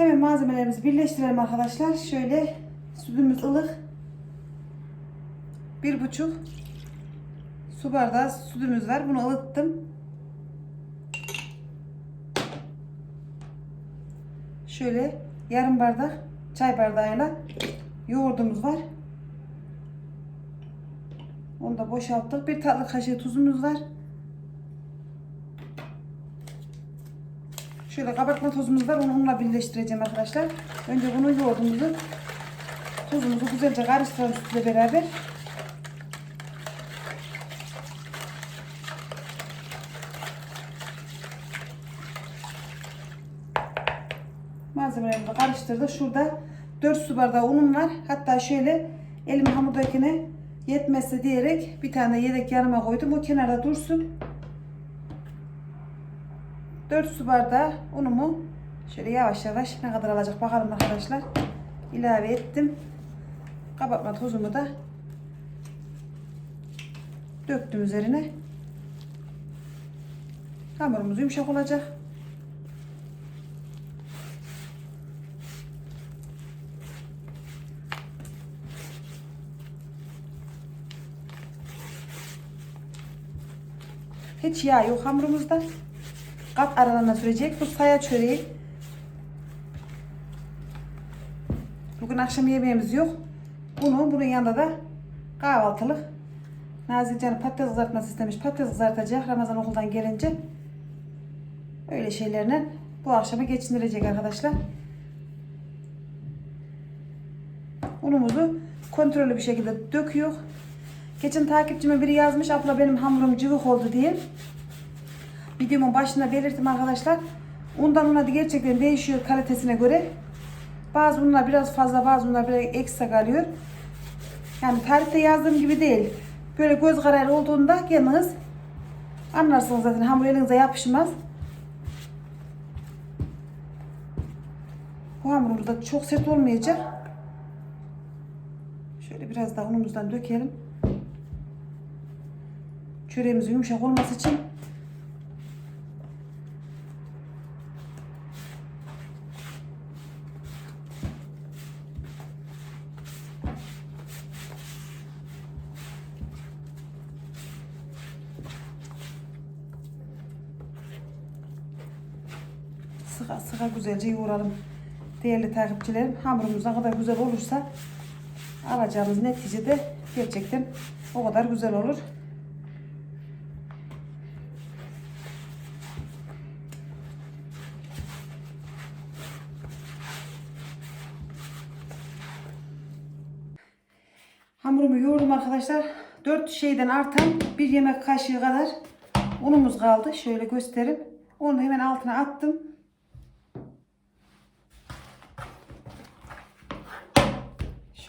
Hemen malzemelerimizi birleştirelim arkadaşlar. Şöyle sütümüz ılık. Bir buçuk su bardağı sütümüz var. Bunu ılıttım. Şöyle yarım bardak çay bardağıyla yoğurdumuz var. Onu da boşalttık. Bir tatlı kaşığı tuzumuz var. Şöyle kabartma tozumuz var. Onu onunla birleştireceğim arkadaşlar. Önce bunu yoğurdumuzu tuzumuzu güzelce karıştıralım sütle beraber. Malzemelerimi de karıştırdık. Şurada 4 su bardağı unum var. Hatta şöyle elim hamurdakine yetmezse diyerek bir tane yedek yanıma koydum. O kenarda dursun. 4 su bardağı unumu şöyle yavaş yavaş ne kadar alacak bakalım arkadaşlar. ilave ettim. Kabartma tozumu da döktüm üzerine. Hamurumuz yumuşak olacak. Hiç yağ yok hamurumuzda. Kat aralarına sürecek. Bu saya çöreği. Bugün akşam yemeğimiz yok. Bunu bunun yanında da kahvaltılık. Nazik canı patates kızartması istemiş. Patates kızartacak Ramazan okuldan gelince. Öyle şeylerle bu akşamı geçindirecek arkadaşlar. Unumuzu kontrollü bir şekilde döküyor. Geçen takipçime biri yazmış abla benim hamurum cıvık oldu diye. Videomun başında belirttim arkadaşlar. Undan una gerçekten değişiyor kalitesine göre. Bazı unlar biraz fazla bazı unlar biraz ekstra kalıyor. Yani tarifte yazdığım gibi değil. Böyle göz kararı olduğunda kendiniz anlarsınız zaten hamur elinize yapışmaz. Bu hamurumuz da çok sert olmayacak. Şöyle biraz daha unumuzdan dökelim. Çöreğimizin yumuşak olması için güzelce yoğuralım. Değerli takipçilerim hamurumuz ne kadar güzel olursa alacağımız netice de gerçekten o kadar güzel olur. Hamurumu yoğurdum arkadaşlar. 4 şeyden artan bir yemek kaşığı kadar unumuz kaldı. Şöyle göstereyim. Onu hemen altına attım.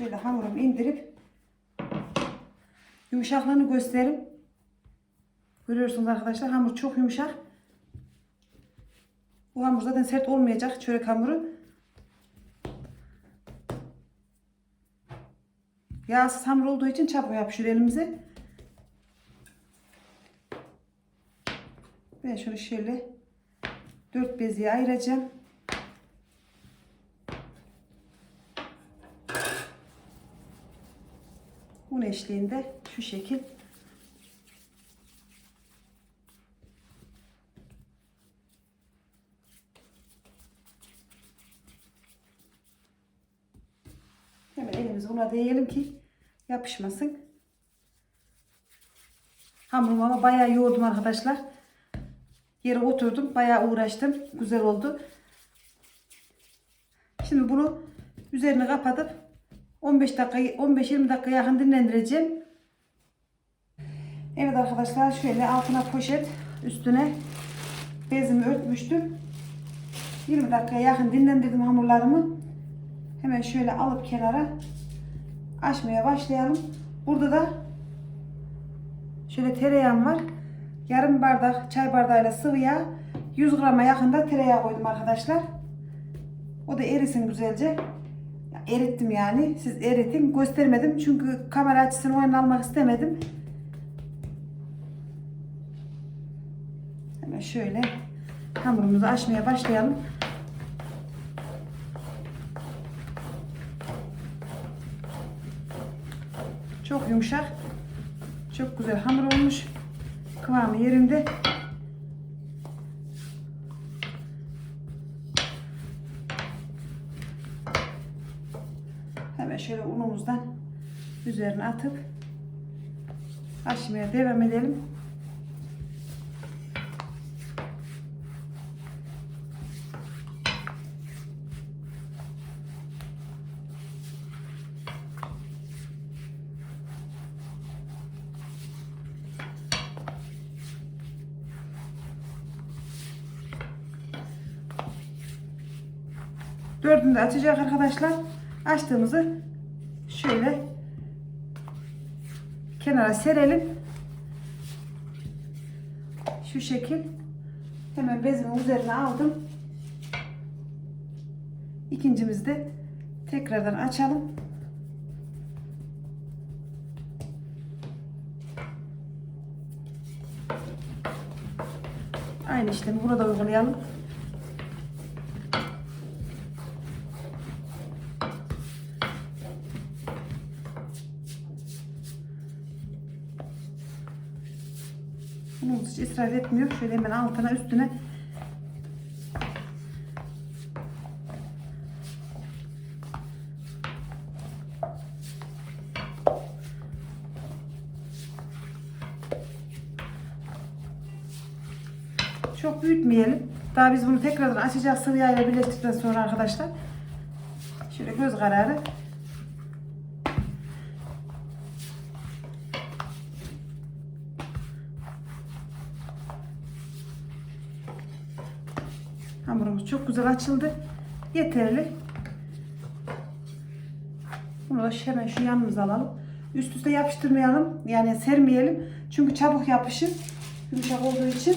Şöyle hamurumu indirip yumuşaklığını göstereyim. Görüyorsunuz arkadaşlar hamur çok yumuşak. Bu hamur zaten sert olmayacak çörek hamuru. Yağsız hamur olduğu için çabuk yapışıyor elimize. Ben şöyle şöyle dört beziye ayıracağım. Un eşliğinde şu şekil Hemen elimizi una değelim ki yapışmasın. Hamurumu ama bayağı yoğurdum arkadaşlar. Yere oturdum. Bayağı uğraştım. Güzel oldu. Şimdi bunu üzerine kapatıp 15 dakika 15-20 dakika yakın dinlendireceğim. Evet arkadaşlar şöyle altına poşet üstüne bezimi örtmüştüm. 20 dakika yakın dinlendirdim hamurlarımı. Hemen şöyle alıp kenara açmaya başlayalım. Burada da şöyle tereyağım var. Yarım bardak çay bardağıyla sıvı yağ 100 grama yakında tereyağı koydum arkadaşlar. O da erisin güzelce erittim yani. Siz eritin. Göstermedim çünkü kamera açısını oyun almak istemedim. Hemen şöyle hamurumuzu açmaya başlayalım. Çok yumuşak. Çok güzel hamur olmuş. Kıvamı yerinde. Üzerine atıp açmaya devam edelim. Dördünü de açacak arkadaşlar. Açtığımızı şöyle kenara serelim. Şu şekil. Hemen bezimin üzerine aldım. İkincimizi de tekrardan açalım. Aynı işlemi burada uygulayalım. İsraf etmiyor. Şöyle hemen altına üstüne çok büyütmeyelim. Daha biz bunu tekrardan açacağız sıvı yağ ile birleştirdikten sonra arkadaşlar. Şöyle göz kararı Hamurumuz çok güzel açıldı. Yeterli. Bunu da hemen şu yanımıza alalım. Üst üste yapıştırmayalım. Yani sermeyelim. Çünkü çabuk yapışır. Yumuşak olduğu için.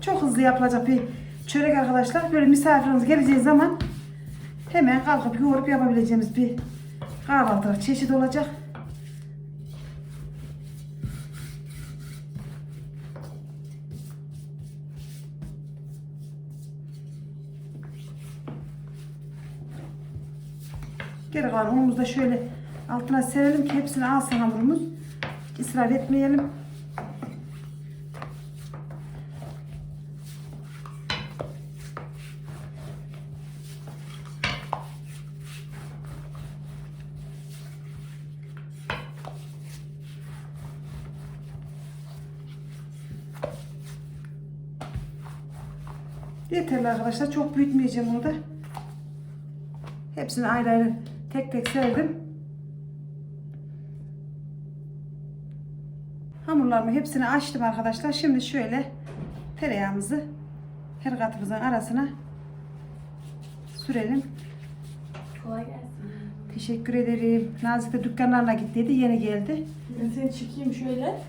Çok hızlı yapılacak bir çörek arkadaşlar. Böyle misafiriniz geleceği zaman hemen kalkıp yoğurup yapabileceğimiz bir kahvaltılık çeşit olacak. Geri kalan unumuzu da şöyle altına serelim ki hepsini alsın hamurumuz. İsraf etmeyelim. Yeterli arkadaşlar. Çok büyütmeyeceğim bunu da. Hepsini ayrı ayrı tek tek serdim. Hamurlarımı hepsini açtım arkadaşlar. Şimdi şöyle tereyağımızı her katımızın arasına sürelim. Kolay gelsin. Teşekkür ederim. Nazik de dükkanlarına gittiydi. Yeni geldi. Ben seni çekeyim şöyle.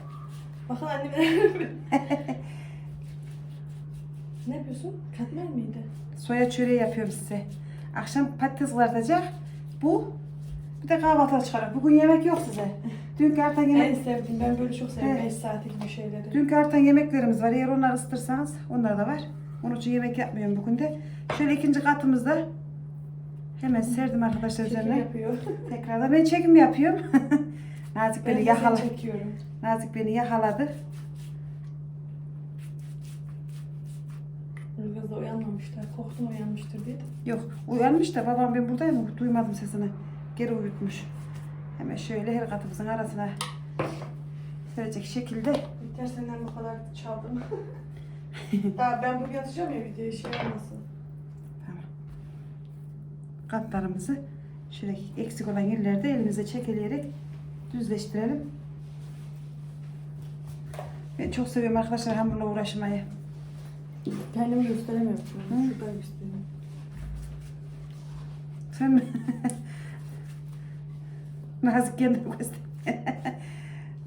Bakın annem. ne yapıyorsun? Katmer miydi? Soya çöreği yapıyorum size. Akşam patates kızartacak. Bu. Bir de kahvaltı çıkarıp. Bugün yemek yok size. Dünkü artan En yemek. sevdiğim. Ben böyle çok seviyorum. Evet. 5 saatlik bir şeyleri. Dünkü artan yemeklerimiz var. Eğer onları ısıtırsanız onlar da var. Onun için yemek yapmıyorum bugün de. Şöyle ikinci katımızda hemen serdim arkadaşlar Çekim üzerine. yapıyor. Tekrardan ben çekim yapıyorum. Nazik Ben beni de yakaladı. seni çekiyorum. Nazik beni yakaladı. Uyanmamışlar. Korktum uyanmıştır diye de. Yok uyanmış da babam ben buradayım duymadım sesini. Geri uyutmuş. Hemen şöyle her katımızın arasına serecek şekilde Biter senden bu kadar çaldım. Daha ben bugün atacağım ya videoyu şey olmasın. Tamam. Katlarımızı şöyle eksik olan yerlerde elimize çekeleyerek düzleştirelim. Ben çok seviyorum arkadaşlar hamurla uğraşmayı. Kendimi gösteremiyorum. Hı. Şurada göstereyim. Sen mi? Nazik kendini göster.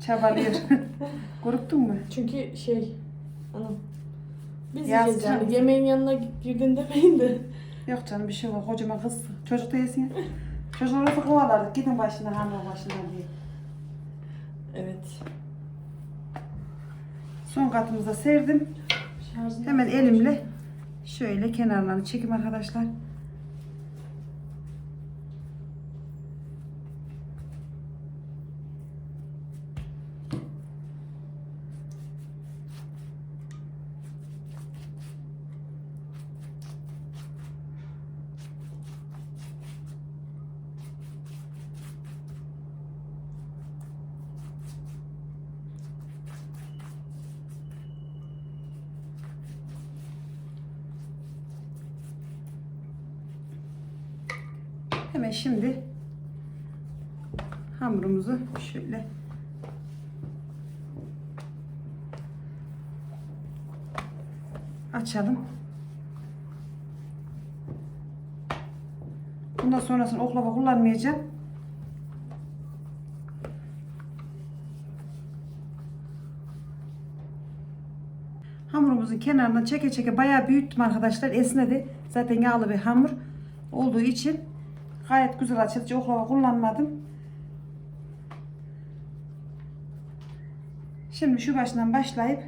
Çabalıyor. Korktun mu? Çünkü şey, anam. Biz Ya yiyeceğiz yani. Yemeğin yanına girdin demeyin de. Yok canım bir şey yok. Kocaman kız. Çocuk da yesin ya. Çocukları da kovalardık. Gidin başına hamur başına diye. Evet. Son katımıza serdim. Hemen elimle şöyle kenarlarını çekeyim arkadaşlar. Hemen şimdi hamurumuzu şöyle açalım. Bundan sonrasını oklava kullanmayacağım. Hamurumuzun kenarından çeke çeke bayağı büyüttüm arkadaşlar. Esnedi. Zaten yağlı bir hamur olduğu için gayet güzel açıldı. Hiç oklava kullanmadım. Şimdi şu baştan başlayıp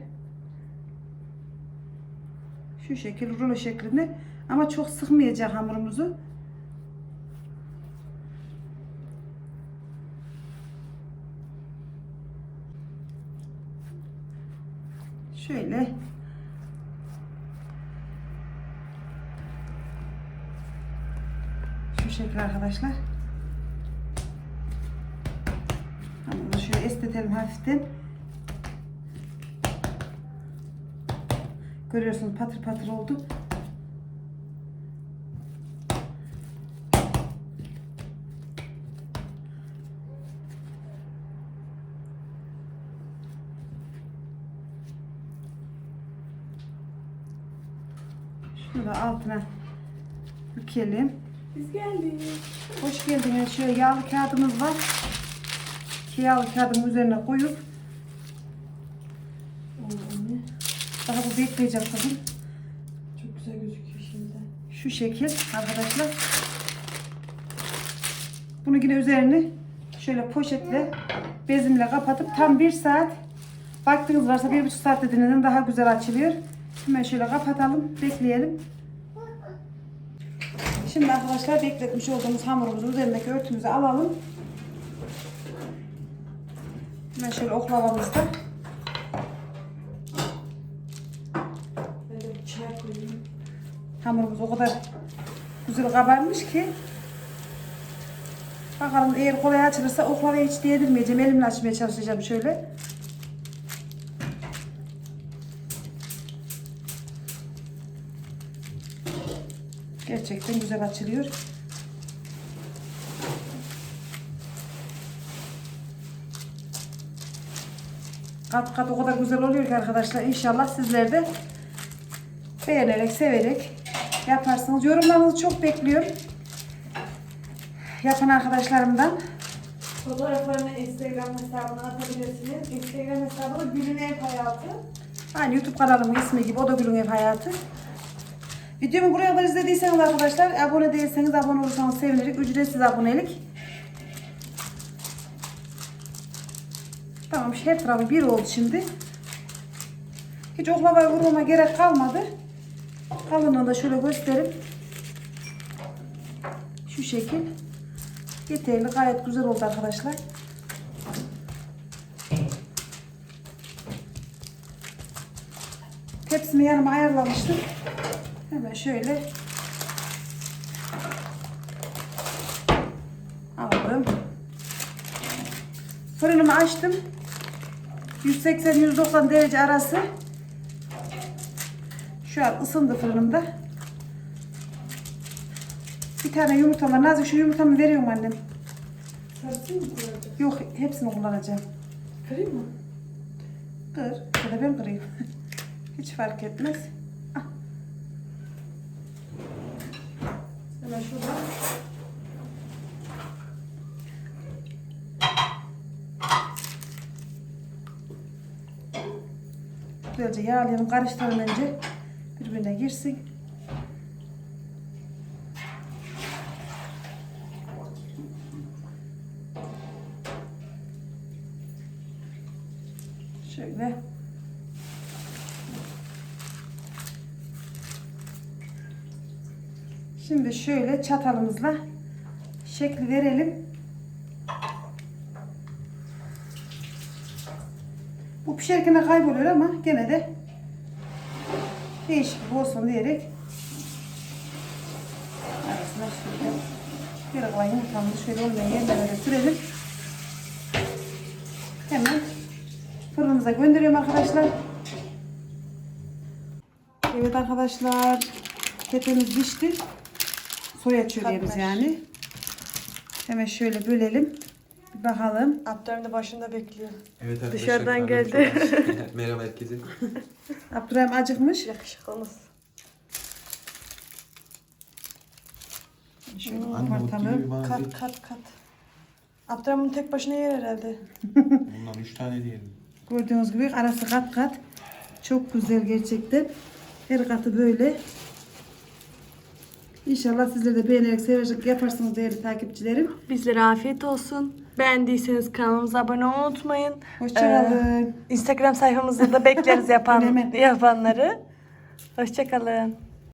şu şekil rulo şeklinde ama çok sıkmayacak hamurumuzu. Şöyle şekil arkadaşlar. Hamuru şöyle esnetelim hafiften. Görüyorsunuz patır patır oldu. Şunu da altına bükelim. Geldiniz. Şöyle yağlı kağıdımız var. Ki yağlı kağıdın üzerine koyup daha bu bekleyecek kızım. Çok güzel gözüküyor şimdi. Şu şekil arkadaşlar. Bunu yine üzerini şöyle poşetle bezimle kapatıp tam bir saat vaktiniz varsa bir buçuk saatte dinlenin daha güzel açılıyor. Hemen şöyle kapatalım, bekleyelim. Şimdi arkadaşlar bekletmiş olduğumuz hamurumuzu üzerindeki örtümüzü alalım. Hemen şöyle oklavamızda. Hamurumuz o kadar güzel kabarmış ki. Bakalım eğer kolay açılırsa oklavayı hiç değdirmeyeceğim. Elimle açmaya çalışacağım şöyle. Gerçekten güzel açılıyor. Kat kat o kadar güzel oluyor ki arkadaşlar. İnşallah sizler de beğenerek, severek yaparsınız. Yorumlarınızı çok bekliyorum. Yapan arkadaşlarımdan. Fotoğraflarını Instagram hesabına atabilirsiniz. Instagram hesabı Gülün Ev Hayatı. Aynı YouTube kanalımın ismi gibi. O da Gülün Ev Hayatı. Videomu buraya kadar izlediyseniz arkadaşlar, abone değilseniz abone olursanız sevinirim. Ücretsiz abonelik. Tamam, her tarafı bir oldu şimdi. Hiç oklavayı vurmama gerek kalmadı. Kalınlığını da şöyle göstereyim. Şu şekil. Yeterli, gayet güzel oldu arkadaşlar. Tepsimi yanıma ayarlamıştım. Hemen şöyle aldım. Fırınımı açtım. 180-190 derece arası. Şu an ısındı fırınımda. Bir tane yumurta var. Nazik şu yumurtamı veriyorum annem. Sarısını mı koyacağız? Yok hepsini kullanacağım. Kırayım mı? Kır ya da ben kırayım. Hiç fark etmez. Şuradan. Güzelce yağlayalım, karıştıralım önce. Birbirine girsin. Şöyle. Şimdi şöyle çatalımızla şekli verelim. Bu pişerken kayboluyor ama gene de değişiklik olsun diyerek arasına şöyle bir koyun yumurtamızı şöyle olmayan yerlere sürelim. Hemen fırınımıza gönderiyorum arkadaşlar. Evet arkadaşlar ketemiz pişti. Soya çöreğimiz Katmer. yani. Hemen şöyle bölelim. Bir bakalım. Abdurrahim de başında bekliyor. Evet arkadaşlar. Dışarıdan karnım geldi. aç. Merhaba herkese. Abdurrahim acıkmış. Yakışıklımız. Şöyle Anne ot gibi kopartalım. bana Kat kat kat. Abdurrahim bunu tek başına yer herhalde. Bundan 3 tane diyelim. Gördüğünüz gibi arası kat kat. Çok güzel gerçekten. Her katı böyle. İnşallah sizler de beğenerek severek yaparsınız değerli takipçilerim. Bizlere afiyet olsun. Beğendiyseniz kanalımıza abone olmayı unutmayın. Hoşçakalın. Instagram sayfamızda da bekleriz yapan yapanları. Hoşçakalın.